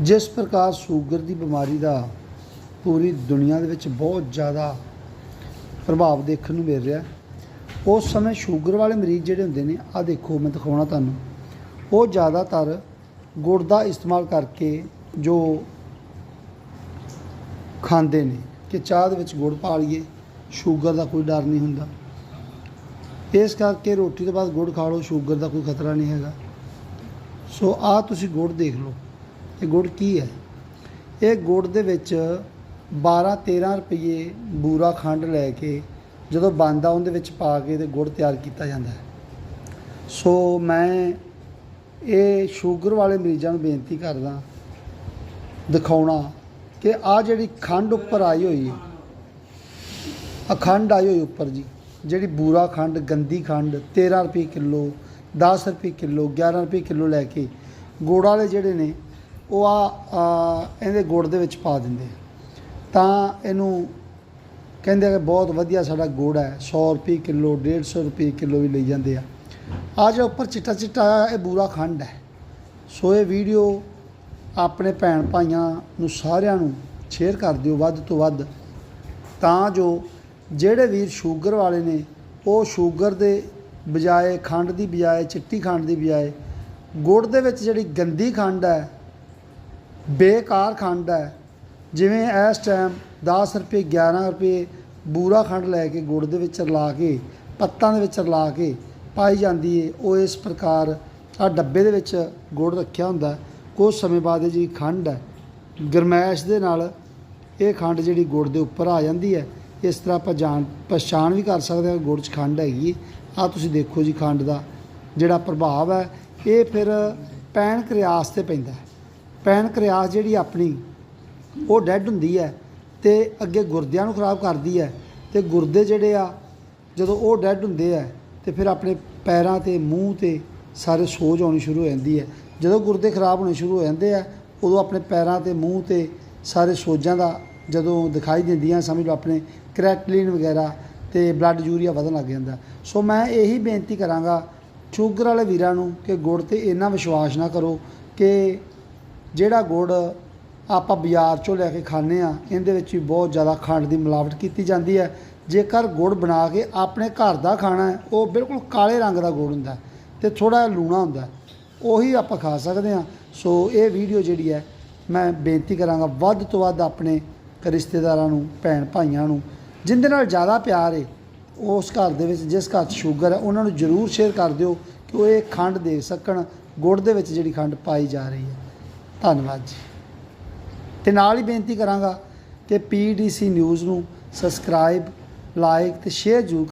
ਜਿਸ ਪ੍ਰਕਾਰ ਸ਼ੂਗਰ ਦੀ ਬਿਮਾਰੀ ਦਾ ਪੂਰੀ ਦੁਨੀਆ ਦੇ ਵਿੱਚ ਬਹੁਤ ਜ਼ਿਆਦਾ ਪ੍ਰਭਾਵ ਦੇਖਣ ਨੂੰ ਮਿਲ ਰਿਹਾ ਉਸ ਸਮੇਂ ਸ਼ੂਗਰ ਵਾਲੇ ਮਰੀਜ਼ ਜਿਹੜੇ ਹੁੰਦੇ ਨੇ ਆ ਦੇਖੋ, ਮੈਂ ਦਿਖਾਉਣਾ ਤੁਹਾਨੂੰ। ਉਹ ਜ਼ਿਆਦਾਤਰ ਗੁੜ ਦਾ ਇਸਤੇਮਾਲ ਕਰਕੇ ਜੋ ਖਾਂਦੇ ਨੇ ਕਿ ਚਾਹ ਦੇ ਵਿੱਚ ਗੁੜ ਪਾ ਲਈਏ, ਸ਼ੂਗਰ ਦਾ ਕੋਈ ਡਰ ਨਹੀਂ ਹੁੰਦਾ। ਇਸ ਕਰਕੇ ਰੋਟੀ ਤੋਂ ਬਾਅਦ ਗੁੜ ਖਾ ਲਓ, ਸ਼ੂਗਰ ਦਾ ਕੋਈ ਖਤਰਾ ਨਹੀਂ ਹੈਗਾ। ਸੋ ਆ ਤੁਸੀਂ ਗੁੜ ਦੇਖ ਲਓ। ਇਹ ਗੁੜ ਕੀ ਹੈ? ਇਹ ਗੁੜ ਦੇ ਵਿੱਚ 12 13 ਰੁਪਏ ਬੂਰਾ ਖੰਡ ਲੈ ਕੇ ਜਦੋਂ ਬਣਦਾ ਉਹਦੇ ਵਿੱਚ ਪਾ ਕੇ ਤੇ ਗੁੜ ਤਿਆਰ ਕੀਤਾ ਜਾਂਦਾ ਹੈ। ਸੋ ਮੈਂ ਇਹ ਸ਼ੂਗਰ ਵਾਲੇ ਮਰੀਜ਼ਾਂ ਨੂੰ ਬੇਨਤੀ ਕਰਦਾ, ਦਿਖਾਉਣਾ ਕਿ ਆ ਜਿਹੜੀ ਖੰਡ ਉੱਪਰ ਆਈ ਹੋਈ ਹੈ ਅਖੰਡ ਆਈ ਹੋਈ ਉੱਪਰ ਜੀ, ਜਿਹੜੀ ਬੂਰਾ ਖੰਡ, ਗੰਦੀ ਖੰਡ 13 ਰੁਪਏ ਕਿਲੋ 10 ਰੁਪਏ ਕਿਲੋ 11 ਰੁਪਏ ਕਿਲੋ ਲੈ ਕੇ ਗੁੜ ਵਾਲੇ ਜਿਹੜੇ ਨੇ ਉਹ ਆ ਇਹਦੇ ਗੁੜ ਦੇ ਵਿੱਚ ਪਾ ਦਿੰਦੇ ਤਾਂ ਇਹਨੂੰ ਕਹਿੰਦੇ ਕਿ ਬਹੁਤ ਵਧੀਆ ਸਾਡਾ ਗੁੜ ਹੈ। 100 ਰੁਪਏ ਕਿਲੋ 150 ਰੁਪਏ ਕਿਲੋ ਵੀ ਲਈ ਜਾਂਦੇ ਆ। ਆ ਜਿਹੜਾ ਉੱਪਰ ਚਿੱਟਾ ਚਿੱਟਾ, ਇਹ ਬੂਰਾ ਖੰਡ ਹੈ। ਸੋ ਇਹ ਵੀਡੀਓ ਆਪਣੇ ਭੈਣ ਭਾਈਆਂ ਨੂੰ ਸਾਰਿਆਂ ਨੂੰ ਸ਼ੇਅਰ ਕਰ ਦਿਓ ਵੱਧ ਤੋਂ ਵੱਧ। ਤਾਂ ਜੋ ਜਿਹੜੇ ਵੀਰ ਸ਼ੂਗਰ ਵਾਲੇ ਨੇ, ਉਹ ਸ਼ੂਗਰ ਦੇ ਬਜਾਏ, ਖੰਡ ਦੀ ਬਜਾਏ, ਚਿੱਟੀ ਖੰਡ ਦੀ ਬਜਾਏ, ਗੁੜ ਦੇ ਵਿੱਚ ਜਿਹੜੀ ਗੰਦੀ ਖੰਡ ਹੈ ਬੇਕਾਰ ਖੰਡ ਹੈ। ਜਿਵੇਂ ਇਸ ਟਾਈਮ 10 ਰੁਪਏ 11 ਰੁਪਏ ਬੂਰਾ ਖੰਡ ਲੈ ਕੇ ਗੁੜ ਦੇ ਵਿੱਚ ਰਲਾ ਕੇ, ਪੱਤਾਂ ਦੇ ਵਿੱਚ ਰਲਾ ਕੇ ਪਾਈ ਜਾਂਦੀ ਏ, ਉਹ ਇਸ ਪ੍ਰਕਾਰ ਆ ਡੱਬੇ ਦੇ ਵਿੱਚ ਗੁੜ ਰੱਖਿਆ ਹੁੰਦਾ ਹੈ। ਕੁਝ ਸਮੇਂ ਬਾਅਦ ਇਹ ਜਿਹੜੀ ਖੰਡ ਹੈ, ਗਰਮੈਸ਼ ਦੇ ਨਾਲ ਇਹ ਖੰਡ ਜਿਹੜੀ ਗੁੜ ਦੇ ਉੱਪਰ ਆ ਜਾਂਦੀ ਹੈ, ਇਸ ਤਰ੍ਹਾਂ ਆਪਾਂ ਜਾਣ, ਪਛਾਣ ਵੀ ਕਰ ਸਕਦੇ ਹਾਂ ਗੁੜ 'ਚ ਖੰਡ ਹੈਗੀ ਆ ਤੁਸੀਂ ਦੇਖੋ ਜੀ ਖੰਡ ਦਾ ਜਿਹੜਾ ਪ੍ਰਭਾਵ ਹੈ, ਇਹ ਫਿਰ ਪੈਣ ਕਰਿਆਸ ਤੇ ਪੈਂਦਾ ਹੈ ਪੈਣ ਕਰਿਆਸ ਜਿਹੜੀ ਆਪਣੀ, ਉਹ ਡੈੱਡ ਹੁੰਦੀ ਹੈ ਤੇ ਅੱਗੇ ਗੁਰਦਿਆਂ ਨੂੰ ਖਰਾਬ ਕਰਦੀ ਹੈ ਤੇ ਗੁਰਦੇ ਜਿਹੜੇ ਆ, ਜਦੋਂ ਉਹ ਡੈੱਡ ਹੁੰਦੇ ਆ ਤੇ ਫਿਰ ਆਪਣੇ ਪੈਰਾਂ ਤੇ, ਮੂੰਹ ਤੇ ਸਾਰੇ ਸੋਜ ਆਉਣੀ ਸ਼ੁਰੂ ਹੋ ਜਾਂਦੀ ਹੈ। ਜਦੋਂ ਗੁਰਦੇ ਖਰਾਬ ਹੋਣੇ ਸ਼ੁਰੂ ਹੋ ਜਾਂਦੇ ਆ, ਉਦੋਂ ਆਪਣੇ ਪੈਰਾਂ ਤੇ, ਮੂੰਹ ਤੇ ਸਾਰੇ ਸੋਜਾਂ ਦਾ ਜਦੋਂ ਦਿਖਾਈ ਦਿੰਦੀਆਂ ਸਮਝ ਲਓ ਆਪਣੇ ਕਰੈਟਲਿਨ ਵਗੈਰਾ ਤੇ ਬਲੱਡ ਯੂਰੀਆ ਵਧਣ ਲੱਗ ਜਾਂਦਾ। ਸੋ ਮੈਂ ਇਹੀ ਬੇਨਤੀ ਕਰਾਂਗਾ, ਸ਼ੂਗਰ ਵਾਲੇ ਵੀਰਾਂ ਨੂੰ ਕਿ ਗੁੜ ਤੇ ਇੰਨਾ ਵਿਸ਼ਵਾਸ ਨਾ ਕਰੋ ਕਿ ਜਿਹੜਾ ਗੁੜ ਆਪਾਂ ਬਾਜ਼ਾਰ ਚੋਂ ਲੈ ਕੇ ਖਾਂਦੇ ਆ ਇਹਦੇ ਵਿੱਚ ਵੀ ਬਹੁਤ ਜ਼ਿਆਦਾ ਖੰਡ ਦੀ ਮਿਲਾਵਟ ਕੀਤੀ ਜਾਂਦੀ ਹੈ। ਜੇਕਰ ਗੁੜ ਬਣਾ ਕੇ ਆਪਣੇ ਘਰ ਦਾ ਖਾਣਾ ਹੈ, ਉਹ ਬਿਲਕੁਲ ਕਾਲੇ ਰੰਗ ਦਾ ਗੁੜ ਹੁੰਦਾ ਹੈ ਤੇ ਥੋੜਾ ਜਿਹਾ ਲੂਣਾ ਹੁੰਦਾ ਉਹੀ ਆਪਾਂ ਖਾ ਸਕਦੇ ਹਾਂ। ਸੋ ਇਹ ਵੀਡੀਓ ਜਿਹੜੀ ਹੈ, ਮੈਂ ਬੇਨਤੀ ਕਰਾਂਗਾ ਵੱਧ ਤੋਂ ਵੱਧ ਆਪਣੇ ਰਿਸ਼ਤੇਦਾਰਾਂ ਨੂੰ, ਭੈਣ ਭਾਈਆਂ ਨੂੰ, ਜਿੰਦੇ ਨਾਲ ਜ਼ਿਆਦਾ ਪਿਆਰ ਹੈ ਉਸ ਘਰ ਦੇ ਵਿੱਚ ਜਿਸ ਘਰ 'ਚ ਸ਼ੂਗਰ ਹੈ, ਉਹਨਾਂ ਨੂੰ ਜ਼ਰੂਰ ਸ਼ੇਅਰ ਕਰ ਦਿਓ ਕਿ ਉਹ ਇਹ ਖੰਡ ਦੇ ਸਕਣ, ਗੁੜ ਦੇ ਵਿੱਚ ਜਿਹੜੀ ਖੰਡ ਪਾਈ ਜਾ ਰਹੀ ਹੈ। ਧੰਨਵਾਦ ਜੀ। ਤੇ ਨਾਲ ਹੀ ਬੇਨਤੀ ਕਰਾਂਗਾ ਕਿ ਪੀਡੀਸੀ ਨਿਊਜ਼ ਨੂੰ ਸਬਸਕ੍ਰਾਈਬ ਲਾਈਕ ਤੇ ਸ਼ੇਅਰ ਜ਼ਰੂਰ